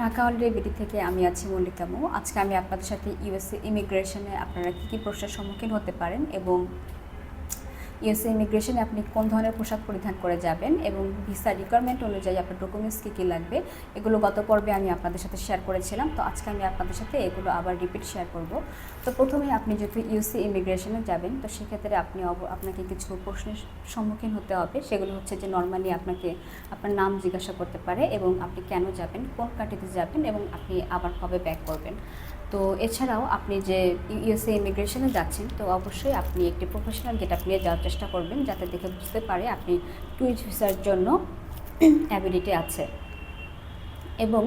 Dhaka BD থেকে আমি আছি মল্লিকা মো। আজকে আমি আপনাদের সাথে ইউএসএ ইমিগ্রেশনে আপনারা কী কী প্রশ্নের সম্মুখীন হতে পারেন এবং ইউএসএ ইমিগ্রেশনে আপনি কোন ধরনের পোশাক পরিধান করে যাবেন এবং ভিসা রিকোয়ারমেন্ট অনুযায়ী আপনার ডকুমেন্টস কী কী লাগবে, এগুলো গত পর্বে আমি আপনাদের সাথে শেয়ার করেছিলাম। তো আজকে আমি আপনাদের সাথে এগুলো আবার রিপিট শেয়ার করব। তো প্রথমে আপনি যেহেতু ইউসি ইমিগ্রেশনে যাবেন, তো সেক্ষেত্রে আপনি আপনাকে কিছু প্রশ্নের সম্মুখীন হতে হবে। সেগুলো হচ্ছে যে নর্মালি আপনাকে আপনার নাম জিজ্ঞাসা করতে পারে এবং আপনি কেন যাবেন, কোন কান্ট্রিতে যাবেন এবং আপনি আবার কবে ব্যাক করবেন। তো এছাড়াও আপনি যে ইউএসএ ইমিগ্রেশনে যাচ্ছেন, তো অবশ্যই আপনি একটি প্রফেশনাল গেট আপ নিয়ে যাওয়ার চেষ্টা করবেন যাতে দেখে বুঝতে পারে আপনি টুরিস্ট ভিসার জন্য অ্যাবিলিটি আছে। এবং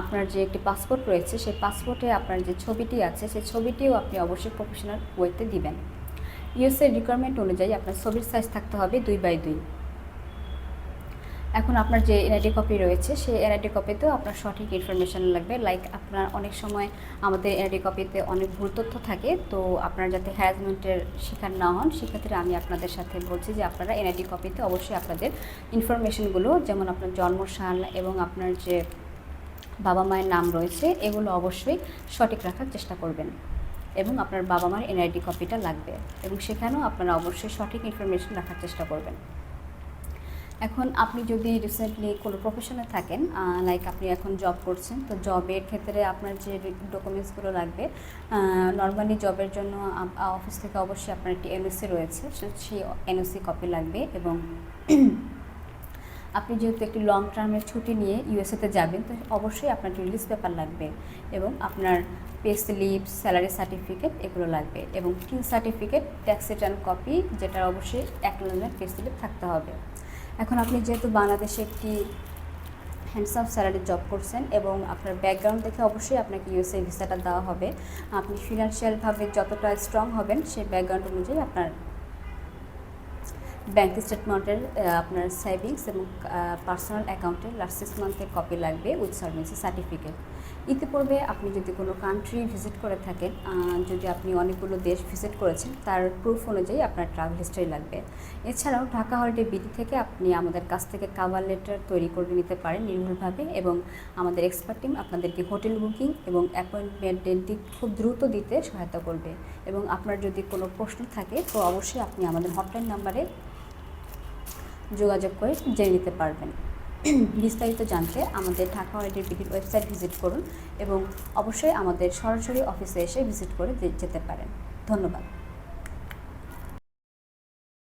আপনার যে একটি পাসপোর্ট রয়েছে, সেই পাসপোর্টে আপনার যে ছবিটি আছে, সেই ছবিটিও আপনি অবশ্যই প্রফেশনাল ওয়েতে দিবেন। ইউএসএ রিকোয়ারমেন্ট অনুযায়ী আপনার ছবির সাইজ থাকতে হবে দুই বাই দুই। এখন আপনার যে এনআইডি কপি রয়েছে, সেই এনআইডি কপিতেও আপনার সঠিক ইনফরমেশন লাগবে। লাইক আপনার অনেক সময় আমাদের এনআইডি কপিতে অনেক ভুল তথ্য থাকে, তো আপনারা যাতে হ্যারাসমেন্টের শিকার না হন, সেক্ষেত্রে আমি আপনাদের সাথে বলছি যে আপনারা এনআইডি কপিতে অবশ্যই আপনাদের ইনফরমেশনগুলো যেমন আপনার জন্মসাল এবং আপনার যে বাবা মায়ের নাম রয়েছে, এগুলো অবশ্যই সঠিক রাখার চেষ্টা করবেন এবং আপনার বাবা মার এনআইডি কপিটা লাগবে এবং সেখানেও আপনারা অবশ্যই সঠিক ইনফরমেশন রাখার চেষ্টা করবেন। এখন আপনি যদি রিসেন্টলি কোনো প্রফেশনে থাকেন লাইক আপনি এখন জব করছেন, তো জবের ক্ষেত্রে আপনার যে ডকুমেন্টসগুলো লাগবে নর্মালি জবের জন্য অফিস থেকে অবশ্যই আপনার একটি এনওসি রয়েছে সেই এনওসি কপি লাগবে এবং আপনি যেহেতু একটি লং টার্মের ছুটি নিয়ে ইউএসএতে যাবেন, তো অবশ্যই আপনার রিলিজ পেপার লাগবে এবং আপনার পে স্লিপ স্যালারি সার্টিফিকেট এগুলো লাগবে এবং TIN certificate tax return copy যেটার অবশ্যই অ্যাকনোলেজমেন্ট পে স্লিপ থাকতে হবে। এখন আপনি যেহেতু বাংলাদেশে একটি হ্যান্ডসাম স্যালারি জব করছেন এবং আপনার ব্যাকগ্রাউন্ড দেখে অবশ্যই আপনাকে ইউএসএ ভিসাটা দেওয়া হবে, আপনি ফিনান্সিয়ালভাবে যতটা স্ট্রং হবেন সেই ব্যাকগ্রাউন্ড অনুযায়ী আপনার ব্যাঙ্ক স্টেটমেন্টের আপনার সেভিংস এবং পার্সোনাল অ্যাকাউন্টের লাস্ট সিক্স মান্থের কপি লাগবে উইথ সার্ভিসি সার্টিফিকেট ইতিপূর্বে আপনি যদি কোনো কান্ট্রি ভিজিট করে থাকেন যদি আপনি অনেকগুলো দেশ ভিজিট করেছেন, তার প্রুফ অনুযায়ী আপনার ট্রাভেল হিস্ট্রি লাগবে। এছাড়াও ঢাকা হলিডে বিডি থেকে আপনি আমাদের কাছ থেকে কাভার লেটার তৈরি করে নিতে পারেন নির্ভুলভাবে এবং আমাদের এক্সপার্ট টিম আপনাদেরকে হোটেল বুকিং এবং অ্যাপয়েন্টমেন্ট ডেটটি খুব দ্রুত দিতে সহায়তা করবে। এবং আপনার যদি কোনো প্রশ্ন থাকে, তো অবশ্যই আপনি আমাদের হটলাইন নাম্বারে যোগাযোগ করে জেনে নিতে পারবেন। বিস্তারিত জানতে আমাদের ঢাকা ওয়াইডের বিডির ওয়েবসাইট ভিজিট করুন এবং অবশ্যই আমাদের সরাসরি অফিসে এসে ভিজিট করে যেতে পারেন। ধন্যবাদ।